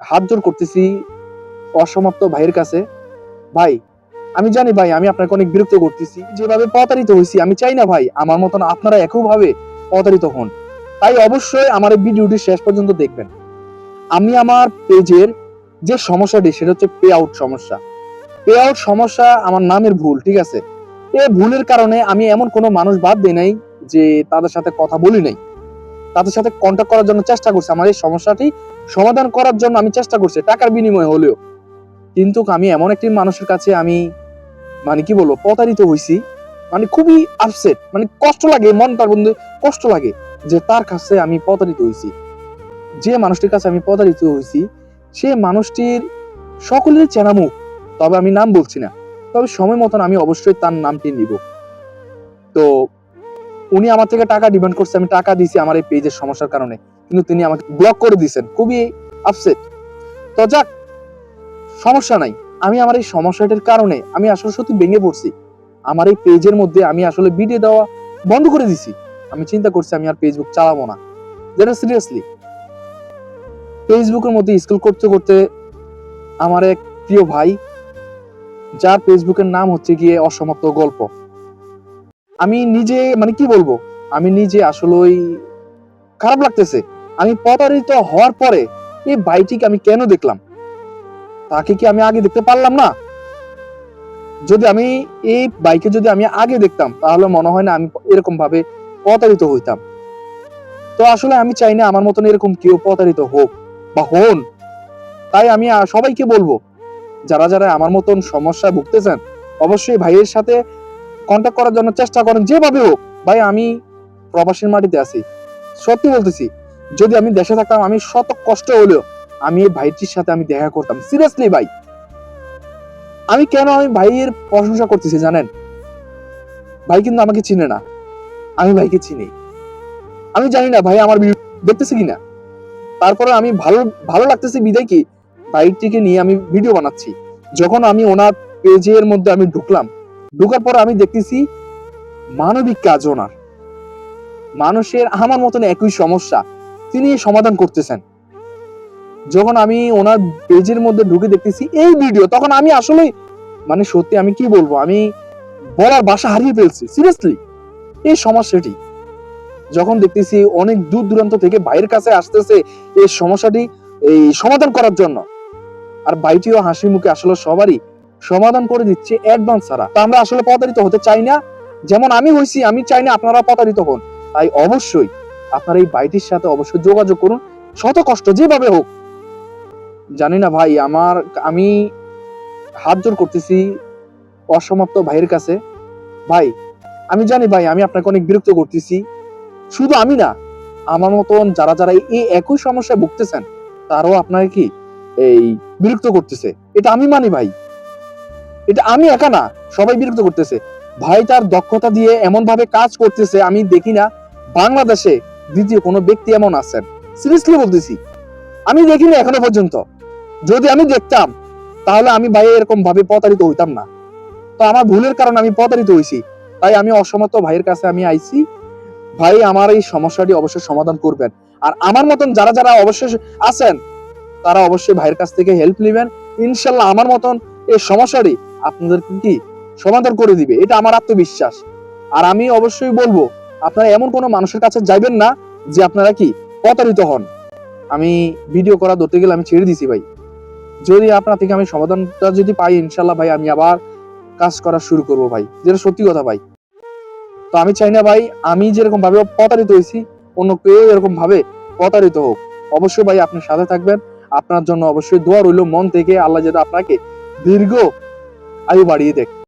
হাত জোর করতেছি অসমাপ্ত ভাইয়ের কাছে। ভাই, আমি জানি ভাই, আমি আপনাকে অনেক বিরক্ত করতেছি। যেভাবে প্রতারিত হয়েছি, আমি চাই না ভাই, আমার মতন আপনারা একইভাবে প্রতারিত হন। তাই অবশ্যই আমার এই ভিডিওটি শেষ পর্যন্ত দেখবেন। আমি আমার পেজের যে সমস্যাটি, সেটা হচ্ছে পে আউট সমস্যা। পে আউট সমস্যা আমার নামের ভুল, ঠিক আছে? এই ভুলের কারণে আমি এমন কোনো মানুষ বাদ দিই নাই যে তাদের সাথে কথা বলি নাই। তাদের সাথে কন্ট্যাক্ট করার জন্য চেষ্টা করছি। আমার এই সমস্যাটি সমাধান করার জন্য আমি চেষ্টা করছি, টাকার বিনিময়ে হলেও। কিন্তু আমি এমন একটি মানুষের কাছে আমি মানে কি বলব, প্রতারিত হয়েছি মানে খুবই আপসেট মানে কষ্ট লাগে মনটার বন্ধু কষ্ট লাগে যে তার কাছে আমি প্রতারিত হয়েছি যে মানুষটির কাছে আমি প্রতারিত হয়েছি সে মানুষটির সকলের চেনা মুখ তবে আমি নাম বলছি না। তবে সময় মতন আমি অবশ্যই তার নামটি নিব। তো উনি আমার থেকে টাকা ডিমান্ড করছে, আমি টাকা দিয়েছি আমার এই পেজের সমস্যার কারণে। কিন্তু তিনি আমাকে ব্লক করে দিয়েছেন। খুবই আপসেট তো যাক, সমস্যা নাই। আমি আমার এই সমস্যাটির কারণে আমি আসলে সত্যি ভেঙে পড়ছি। আমার এই পেজের মধ্যে আমি আসলে ভিডিও দেওয়া বন্ধ করে দিছি আমি চিন্তা করছি আমি আর ফেসবুক চালাবো না। যেটা সিরিয়াসলি ফেসবুকের মধ্যে স্কুল করতে করতে আমার এক প্রিয় ভাই, যার ফেসবুকের নাম হচ্ছে গিয়ে অসমাপ্ত গল্প। আমি নিজে মানে কি বলব? আমি নিজে আসলেই খারাপ লাগতেছে। আমি প্রতারিত হওয়ার পরে এই ভাইটিকে আমি কেন দেখলাম? তাকে কি আমি আগে দেখতে পারলাম না? যদি আমি এই বাইকে যদি আমি আগে দেখতাম, তাহলে মনে হয় না আমি এরকম ভাবে প্রতারিত হইতাম। তো আসলে আমি চাই না আমার মতন এরকম কেউ প্রতারিত হোক বা হন। তাই আমি সবাইকে বলব, যারা যারা আমার মতন সমস্যায় ভুগতেছেন, অবশ্যই ভাইয়ের সাথে কন্ট্যাক্ট করার জন্য চেষ্টা করেন যেভাবে হোক। ভাই, আমি প্রবাসীর মাটিতে আছি। সত্যি বলতেছি, যদি আমি দেশে থাকতাম, আমি শত কষ্ট হলেও আমি এই ভাইটির সাথে আমি দেখা করতাম। সিরিয়াসলি ভাই, আমি কেন আমি ভাইয়ের প্রশংসা করতেছি জানেন? ভাই কিন্তু আমাকে চিনে না। আমি ভাইকে চিনি। আমি জানি না ভাই আমার দেখতেছে কিনা। তারপরে আমি ভালো ভালো লাগতেছে বিদায় কি? বাইকটিকে নিয়ে আমি ভিডিও বানাচ্ছি। যখন আমি ওনার পেজের মধ্যে আমি ঢুকলাম ঢুকার পর আমি দেখতেছি মানবিক কাজ ওনার। মানুষের আমার মতন একই সমস্যা। তিনি সমাধান করতেছেন। যখন আমি ওনার পেজের মধ্যে ঢুকে দেখতেছি, এই ভিডিও, তখন আমি আসলে মানে সত্যি আমি কি বলব, আমি বলার বাসা হারিয়ে ফেলছি সিরিয়াসলি এই সমস্যাটি। যখন দেখতেছি অনেক দূর দূরান্ত থেকে বাইরের কাছে আসতেছে এই সমস্যাটি, এই সমাধান করার জন্য। আর বাইটিও হাসি মুখে আসলে সবারই সমাধান করে দিচ্ছে অ্যাডভান্স ছাড়া। তো আমরা আসলে প্রতারিত হতে চাই না। যেমন আমি হইছি, আমি চাই না আপনারা প্রতারিত হন। তাই অবশ্যই আপনারা এই বাইটির সাথে অবশ্যই যোগাযোগ করুন। শত কষ্ট যেভাবে হোক। জানি না ভাই, আমার, আমি হাত জোর করতেছি অসমাপ্ত ভাইয়ের কাছে। ভাই, আমি জানি ভাই, আমি আপনাকে অনেক বিরক্ত করতেছি। শুধু আমি না, আমার মতন যারা যারা এই একই সমস্যায় ভুগতেছেন, তারাও আপনাকে কি এই বিরক্ত করতেছে। এটা আমি মানি ভাই। এটা আমি একা না, সবাই বিরক্ত করতেছে। ভাই তার দক্ষতা দিয়ে এমন ভাবে কাজ করতেছে, আমি দেখি না বাংলাদেশে দ্বিতীয় কোনো ব্যক্তি এমন আছেন। সিরিয়াসলি বলতেছি, আমি দেখিনি এখনও পর্যন্ত। যদি আমি দেখতাম, তাহলে আমি ভাই এরকম ভাবে প্রতারিত হইতাম না। তো আমার ভুলের কারণে আমি প্রতারিত হইছি। তাই আমি অসমর্থ ভাইয়ের কাছে আমি আইছি, ভাই আমার এই সমস্যাটি অবশ্যই সমাধান করবেন। আর আমার মতন যারা যারা অবশ্যই আছেন, তারা অবশ্যই ভাইয়ের কাছ থেকে হেল্প নেবেন। ইনশাল্লাহ আমার মতন এই সমস্যাটি আপনাদের কি সমাধান করে দিবে? এটা আমার আত্মবিশ্বাস। আর আমি অবশ্যই বলব, আপনারা এমন কোনো মানুষের কাছে যাইবেন না যে আপনারা কি প্রতারিত হন। আমি ভিডিও করা ধরতে গেলে আমি ছেড়ে দিছি ভাই। যদি আপনার থেকে আমি সমাধানটা যদি পাই ইনশাল্লাহ ভাই, আমি আবার কাজ করা শুরু করব ভাই। যেটা সত্যি কথা ভাই। তো আমি চাই না ভাই, আমি যেরকম ভাবে প্রতারিত হয়েছি, অন্য কেউ এরকম ভাবে প্রতারিত হোক। অবশ্যই ভাই আপনার সাথে থাকবেন। আপনার জন্য অবশ্যই দোয়া রইল মন থেকে, আল্লাহ যেটা আপনাকে দীর্ঘ আয়ু বাড়িয়ে দেখ।